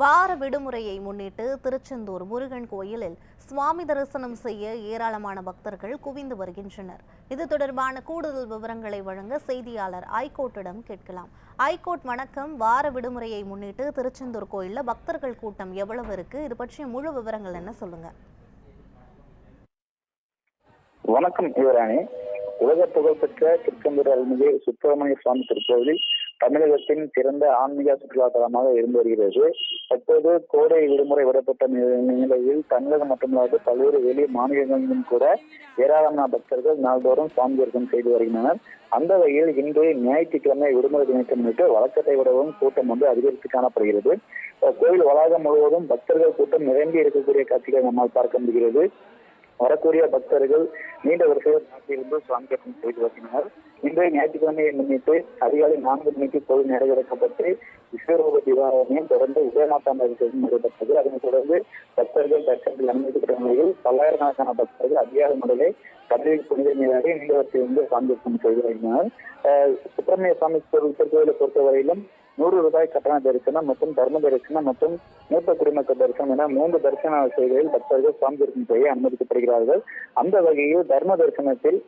வார விடுமுறையை முன்னிட்டு திருச்செந்தூர் முருகன் கோயிலில் சுவாமி தரிசனம் செய்ய ஏராளமான பக்தர்கள் குவிந்து வருகின்றனர். இது தொடர்பான கூடுதல் விவரங்களை வழங்க செய்தியாளர் ஐகோர்ட்டிடம் கேட்கலாம். ஐகோர்ட் வணக்கம். வார விடுமுறையை முன்னிட்டு திருச்செந்தூர் கோயிலில் பக்தர்கள் கூட்டம் எவ்வளவு இருக்கு? இது பற்றிய முழு விவரங்கள் என்ன சொல்லுங்க. வணக்கம் யுவராணி. உலக புகழ்பெற்ற திருச்செந்தூர் அருள்மிகு சுப்பிரமணிய சுவாமி திருக்கோவில் தமிழகத்தின் சிறந்த ஆன்மீக சுற்றுலா தலமாக இருந்து வருகிறது. தற்போது கோடை விடுமுறை விடப்பட்ட நிலையில் தமிழகம் மட்டுமல்லாது பல்வேறு வெளி மாநிலங்களிலும் கூட ஏராளமான பக்தர்கள் நாள்தோறும் சுவாமி தரிசனம் செய்து வருகின்றனர். அந்த வகையில் இன்று ஞாயிற்றுக்கிழமை விடுமுறை தினத்தை முன்னிட்டு வழக்கத்தை விடவும் கூட்டம் வந்து அதிகரித்து காணப்படுகிறது. கோயில் வளாகம் முழுவதும் பக்தர்கள் கூட்டம் நிரம்பி இருக்கக்கூடிய காட்சிகளை நம்மால் பார்க்க முடிகிறது. வரக்கூடிய பக்தர்கள் நீண்ட வரிசையில் காத்திருந்து சுவாமி தரிசனம் செய்து வருகின்றனர். இன்றைய ஞாயிற்றுக்கிழமையை முன்னிட்டு அதிகாலை நான்கு மணிக்கு கோவில் நடை திறக்கப்பட்டு விஸ்வரூப தீபாவளியும் தொடர்ந்து உதயமாத்தாண்ட நடைபெற்றது. அதனைத் தொடர்ந்து பக்தர்கள் தரிசனத்தில் அனுமதிக்கப்பட்ட நிலையில் பல்லாயிரக்கணக்கான பக்தர்கள் அதிகார முதலே கடலில் புனித நீராடி நீண்ட இருந்து பங்கேற்கும் செய்து வருகின்றனர் சுப்பிரமணிய சுவாமி கோவில் திருக்கோவிலை பொறுத்தவரையிலும் நூறு ரூபாய் கட்டண தரிசனம் மற்றும் தர்ம தரிசனம் மற்றும் மூத்த குடிமக்கள் தரிசனம் என மூன்று தரிசன வசதிகளில் பக்தர்கள் சுவாமி தரிசனம் செய்ய அனுமதிக்கப்படுகிறார்கள். அந்த வகையில் தர்ம தரிசனத்தில்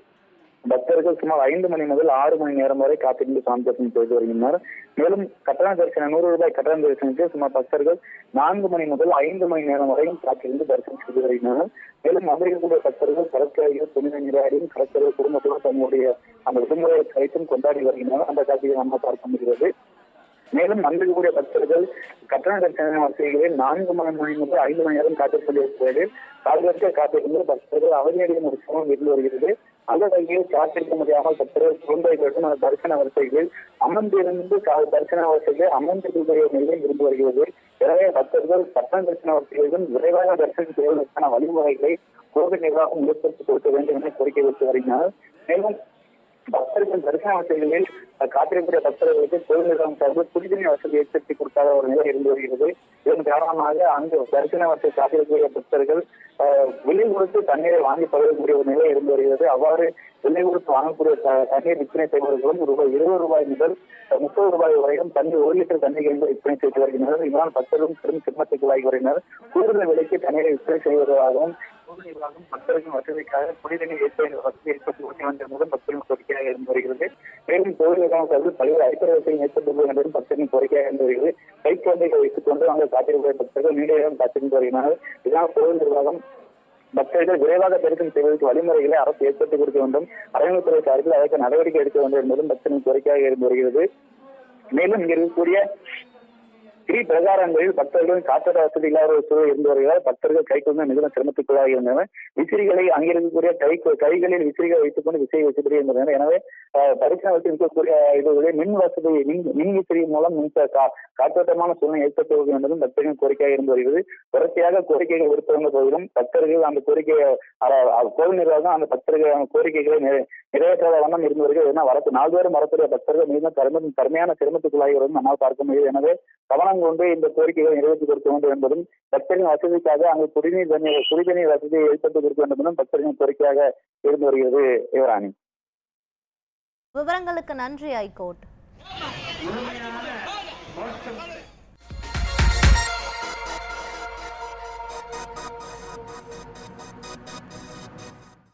பக்தர்கள் சுமார் ஐந்து மணி முதல் ஆறு மணி நேரம் வரை காத்திருந்து சாமி தரிசனம் செய்து வருகின்றனர். மேலும் கட்டண தரிசனம் நூறு ரூபாய் கட்டண தரிசனத்தில் சுமார் பக்தர்கள் நான்கு மணி முதல் ஐந்து மணி நேரம் வரையும் காத்திருந்து தரிசனம் செய்து வருகின்றனர். மேலும் வந்திருக்கக்கூடிய பக்தர்கள் கடற்கரையில் புனித நீராடியும் கடற்கரை குடும்பத்துடன் தங்களுடைய அந்த விடுமுறையை கழித்தும் கொண்டாடி வருகின்றனர். அந்த காட்சியை நம்ம பார்க்க முடிகிறது. மேலும் வந்திருக்கக்கூடிய பக்தர்கள் கட்டண தரிசன வசதிகளில் நான்கு மணி மணி முதல் ஐந்து மணி நேரம் காத்திருக்கக்கூடிய காலகட்ட காத்திருந்து பக்தர்கள் அவதியடையும் ஒரு சமம் இருந்து வருகிறது அந்த வகையில் காத்திருக்க முடியாமல் பக்தர்கள் குழந்தை கட்டும் அந்த தரிசன வரிசைகளில் அமர்ந்திருந்து கா- தரிசன வரிசைகளில் அமர்ந்திருக்கக்கூடிய நிலை இருந்து வருகிறது. எனவே பக்தர்கள் பட்டம் தரிசன வரிசைகளிலும் விரைவாக தரிசனம் செய்வதற்கான வழிமுறைகளை கோவில் நிர்வாகம் ஏற்படுத்தி கொடுக்க வேண்டும் என கோரிக்கை வைத்து வருகிறார். மேலும் பக்தர்கள் தரிசன வசதிகளில் காத்திருக்கிற பக்தர்களுக்கு கோவில் நிர்வாகம் சார்பில் குடிநீர் வசதி ஏற்படுத்தி கொடுக்காத ஒரு நிலை இருந்து வருகிறது. இதன் காரணமாக அங்கு தரிசன வசதி காத்திருக்கிற பக்தர்கள் விலை கொடுத்து தண்ணீரை வாங்கி பகிரக்கூடிய ஒரு நிலை இருந்து வருகிறது. அவ்வாறு விலை கொடுத்து வாங்கக்கூடிய த- தண்ணீர் விற்பனை செய்வர்களும் ரூபாய் இருபது ரூபாய் முதல் முப்பது ரூபாய் வரையும் தண்ணீர் ஒரு லிட்டர் தண்ணீர் என்று விற்பனை செய்து வருகின்றனர். இதனால் பக்தர்களும் பெரும் சிரமத்துக்குள்ளாகி வருகின்றனர். கூடுதல் விலைக்கு தண்ணீரை விற்பனை செய்வதாகவும் பொது நிர்வாகம் மக்களின் வசதிக்காக குடிநீர் ஏற்பட வசதி ஏற்படுத்தி கொடுக்க வேண்டும் என்பதும் கோரிக்கையாக இருந்து வருகிறது. மேலும் கோவில் நிர்வாகம் சார்பில் பல்வேறு அடிப்படை வசதி ஏற்படுத்த என்பதும் பக்தர்களின் கோரிக்கையாக இருந்து வருகிறது. கை குழந்தைகளை வைத்துக் கொண்டு அங்கே காத்திருக்கிற பக்தர்கள் நீண்ட நேரம் காத்திருந்து வருகிறார்கள். இதனால் கோவில் நிர்வாகம் பக்தர்கள் விரைவாக பெருக்கம் செய்வதற்கு வழிமுறைகளை அரசு ஏற்படுத்திக் கொடுக்க வேண்டும். அறநிலைத்துறை சார்பில் அதற்கு நடவடிக்கை எடுக்க வேண்டும் என்பதும் பக்தரின் கோரிக்கையாக இருந்து வருகிறது. மேலும் இங்க இருக்கக்கூடிய ஸ்ரீ பிரகாரங்களில் பக்தர்களும் காத்திர வசதி இல்லாத ஒரு சூழல் இருந்து வருகிறார். பக்தர்கள் கை கொண்டு மிகுந்த சிரமத்துக்குள்ளாக இருந்தனர். விசிறிகளை அங்கிருக்கக்கூடிய கை கைகளில் விசிறிகளை வைத்துக் கொண்டு விசையை வச்சுக்கிட்டே இருந்தனர். எனவே அஹ், தரிசனத்தில் இருக்கக்கூடிய இது மின் வசதி மின் மின் விசிறி மூலம் மின் கா- காற்றோட்டமான சூழ்நிலை ஏற்பட்டு என்பதும் பக்தர்களின் கோரிக்கையாக இருந்து வருகிறது. தொடர்ச்சியாக கோரிக்கைகள் விடுத்தவங்க போதிலும் பக்தர்கள் அந்த கோரிக்கையை கோவில் நிர்வாகம் அந்த பக்தர்கள் கோரிக்கைகளை நிறை- நிறைவேற்றாத வண்ணம் இருந்து வருகிறது. ஏன்னா வரத்து நாள்தோறும் வரக்கூடிய பக்தர்கள் மிகவும் கரும கருமையான சிரமத்துக்குள்ளாகி வருவதும் நம்மால் பார்க்க முடியுது எனவே கவனம் கொண்டு இந்த கோரிக்கைகளை நிறைவேற்றி கொடுக்க வேண்டும் என்பதும் பக்தரின் வசதிக்காக அங்கு குடிநீர் தண்ணீர் குடிநீர் வசதியை ஏற்படுத்தி கொடுக்க வேண்டும் என்பதும் பக்தரின் கோரிக்கையாக இருந்து வருகிறது யுவராணி. விவரங்களுக்கு நன்றி ஐகோர்ட்.